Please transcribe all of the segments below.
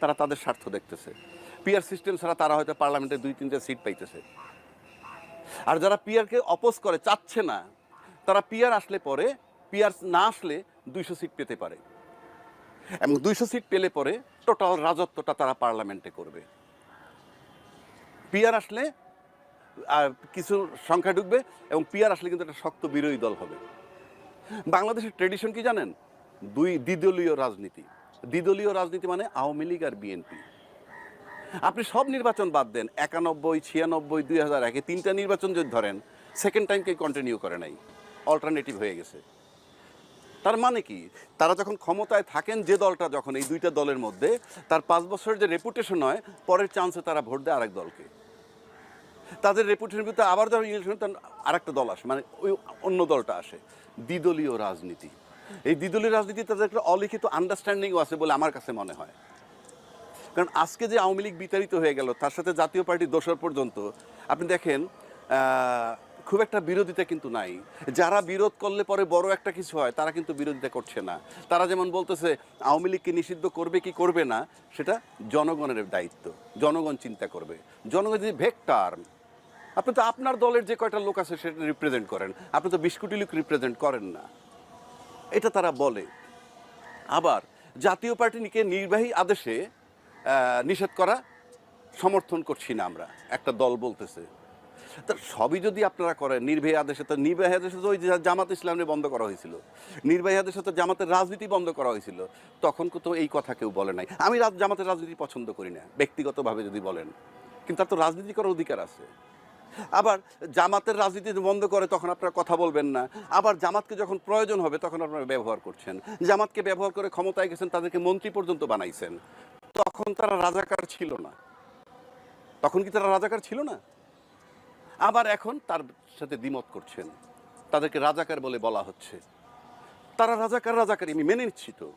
তারা তাদের স্বার্থ দেখতেছে। পিয়ার সিস্টেম ছাড়া তারা হয়তো পার্লামেন্টে দুই, তিনটে সিট পাইতেছে। আর যারা পিয়ারকে অপোজ করে, চাচ্ছে না, তারা পিয়ার আসলে পরে পিয়ার না আসলে দুইশো সিট পেতে পারে। এবং দুইশো সিট পেলে পরে টোটাল রাজত্বটা তারা পার্লামেন্টে করবে। পিয়ার আসলে আর কিছু সংখ্যা ঢুকবে এবং পিয়ার আসলে কিন্তু একটা শক্ত বিরোধী দল হবে। বাংলাদেশের ট্রেডিশন কি জানেন? দুই দ্বিদলীয় রাজনীতি। দ্বিদলীয় রাজনীতি মানে আওয়ামী লীগ আর বিএনপি। আপনি সব নির্বাচন বাদ দেন, একানব্বই, ছিয়ানব্বই, দুই হাজার একে, তিনটা নির্বাচন যদি ধরেন সেকেন্ড টাইমকে কন্টিনিউ করে নাই অল্টারনেটিভ হয়ে গেছে। তার মানে কি? তারা যখন ক্ষমতায় থাকেন, যে দলটা যখন, এই দুইটা দলের মধ্যে, তার পাঁচ বছরের যে রেপুটেশন হয়, পরের চান্সে তারা ভোট দেয় আরেক দলকে। তাদের রেপুটেশন ভিতরে আবার যখন ইলেকশন আরেকটা দল আসে মানে ওই অন্য দলটা আসে, দ্বিদলীয় রাজনীতি। এই দ্বিদলীয় রাজনীতি তাদের একটা অলিখিত আন্ডারস্ট্যান্ডিংও আছে বলে আমার কাছে মনে হয়। কারণ আজকে যে আওয়ামী লীগ বিতাড়িত হয়ে গেল, তার সাথে জাতীয় পার্টি দোসর পর্যন্ত, আপনি দেখেন খুব একটা বিরোধিতা কিন্তু নাই। যারা বিরোধ করলে পরে বড় একটা কিছু হয়, তারা কিন্তু বিরোধিতা করছে না। তারা যেমন বলতেছে, আওয়ামী লীগকে নিষিদ্ধ করবে কি করবে না, সেটা জনগণের দায়িত্ব। জনগণ চিন্তা করবে। জনগণ যদি ভেক্টার আপনি তো আপনার দলের যে কয়টা লোক আছে সেটা রিপ্রেজেন্ট করেন। আপনি তো বিশ লোক রিপ্রেজেন্ট করেন না। এটা তারা বলে। আবার জাতীয় পার্টিকে নির্বাহী আদেশে নিষেধ করা সমর্থন করছি না আমরা। একটা দল বলতেছে। তা সবই যদি আপনারা করেন, নির্বাহী আদেশে তো, নির্বাহী আদেশে তো ওই জামাত ইসলামে বন্ধ করা হয়েছিল। নির্বাহী আদেশে তো জামাতের রাজনীতি বন্ধ করা হয়েছিল। তখন তো এই কথা কেউ বলে নাই। আমি জামাতের রাজনীতি পছন্দ করি না, ব্যক্তিগতভাবে যদি বলেন। কিন্তু তার তো রাজনীতি করার অধিকার আছে। আবার জামাতের রাজনীতি বন্ধ করে, তখন আপনারা কথা বলবেন না। আবার জামাতকে যখন প্রয়োজন হবে, তখন আপনারা ব্যবহার করছেন। জামাতকে ব্যবহার করে ক্ষমতায় গেছেন, তাদেরকে মন্ত্রী পর্যন্ত বানাইছেন। তখন তারা রাজাকার ছিল না। তখন কি তারা রাজাকার ছিল না? আবার এখন তার সাথে দ্বিমত করছেন। তাদেরকে রাজাকার বলে বলা হচ্ছে। তারা রাজাকার রাজাকার, আমি মেনে নিচ্ছি তো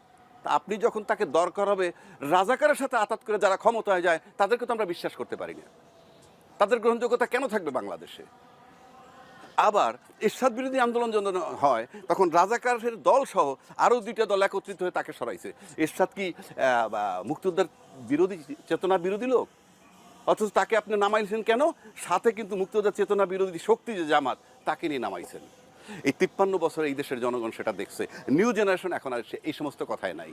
আপনি যখন তাকে দরকার হবে, রাজাকারের সাথে আতাত করে যারা ক্ষমতায় যায়, তাদেরকে তো আমরা বিশ্বাস করতে পারি না। তাদের গ্রহণযোগ্যতা কেন থাকবে বাংলাদেশে? আবার এরশাদ বিরোধী আন্দোলন যখন হয়, তখন রাজাকারের দল সহ আরও দুইটা দল একত্রিত হয়ে তাকে সরাইছে। এরশাদ কি মুক্তিযোদ্ধার বিরোধী চেতনা বিরোধী লোক? অথচ তাকে আপনি নামাইছেন কেন? সাথে কিন্তু মুক্তিযোদ্ধার চেতনা বিরোধী শক্তি যে জামাত, তাকে নিয়ে নামাইছেন। এই তিপ্পান্ন বছর এই দেশের জনগণ সেটা দেখছে। নিউ জেনারেশন এখন আর এই সমস্ত কথায় নাই।